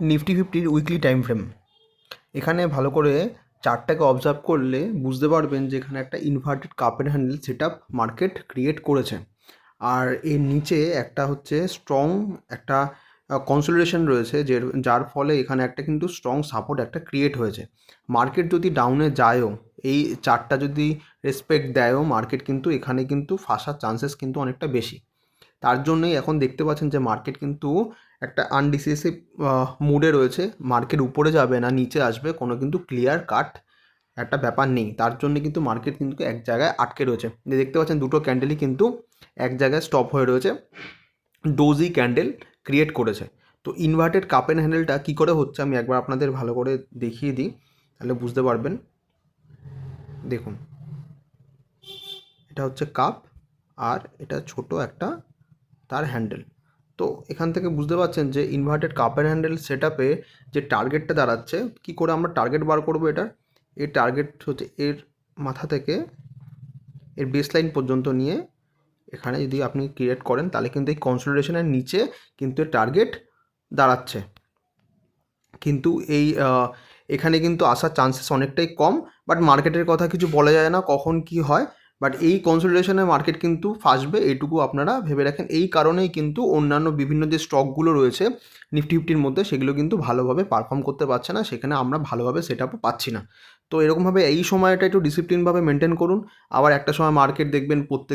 Nifty ফিফটির weekly time frame এখানে ভালো করে চারটাকে অবজার্ভ করলে বুঝতে পারবেন যে এখানে একটা ইনভার্টেড কাপের হ্যান্ডেল সেট মার্কেট ক্রিয়েট করেছে। আর এর নিচে একটা হচ্ছে স্ট্রং একটা কনসোলিডেশন রয়েছে যে, যার ফলে এখানে একটা কিন্তু স্ট্রং সাপোর্ট একটা ক্রিয়েট হয়েছে। মার্কেট যদি ডাউনে যায়ও, এই চারটা যদি রেসপেক্ট দেয়ও মার্কেট কিন্তু এখানে কিন্তু ফাঁসার চান্সেস কিন্তু অনেকটা বেশি। তার জন্যই এখন দেখতে পাচ্ছেন যে মার্কেট কিন্তু একটা আনডিসিসিভ মুডে রয়েছে। মার্কেট উপরে যাবে না, নিচে আসবে, কোনো কিন্তু ক্লিয়ার কাট একটা ব্যাপার নেই। তার জন্য কিন্তু মার্কেট কিন্তু এক জায়গায় আটকে রয়েছে। যে দেখতে পাচ্ছেন দুটো ক্যান্ডেলই কিন্তু এক জায়গায় স্টপ হয়ে রয়েছে। ডোজি ক্যান্ডেল ক্রিয়েট করেছে। তো ইনভার্টেড কাপের হ্যান্ডেলটা কী করে হচ্ছে আমি একবার আপনাদের ভালো করে দেখিয়ে দিই, তাহলে বুঝতে পারবেন। দেখুন, এটা হচ্ছে কাপ আর এটা ছোট একটা তার হ্যান্ডেল। তো এখান থেকে বুঝতে পারছেন যে ইনভার্টেড কাপের হ্যান্ডেল সেট আপে যে টার্গেটটা দাঁড়াচ্ছে, কী করে আমরা টার্গেট বার করব এটার? এর টার্গেট হচ্ছে এর মাথা থেকে এর বেস লাইন পর্যন্ত নিয়ে এখানে যদি আপনি ক্রিয়েট করেন, তাহলে কিন্তু এই কনসোলিডেশনের নিচে কিন্তু এর টার্গেট দাঁড়াচ্ছে। কিন্তু এই এখানে কিন্তু আসার চান্সেস অনেকটাই কম বাট মার্কেটের কথা কিছু বলা যায় না কখন কি হয়। বাট এই কনসোলিডেশনে মার্কেট কিন্তু ফাঁসবে, এইটুকু আপনারা ভেবে রাখেন। এই কারণেই কিন্তু অন্যান্য বিভিন্ন যে স্টকগুলো রয়েছে নিফটি ফিফটির মধ্যে, সেগুলো কিন্তু ভালোভাবে পারফর্ম করতে পারছে না, সেখানে আমরা ভালোভাবে সেট আপও পাচ্ছি না। তো এরকমভাবে এই সময়টা একটু ডিসিপ্লিনভাবে মেনটেন করুন। আবার একটা সময় মার্কেট দেখবেন, প্রত্যেক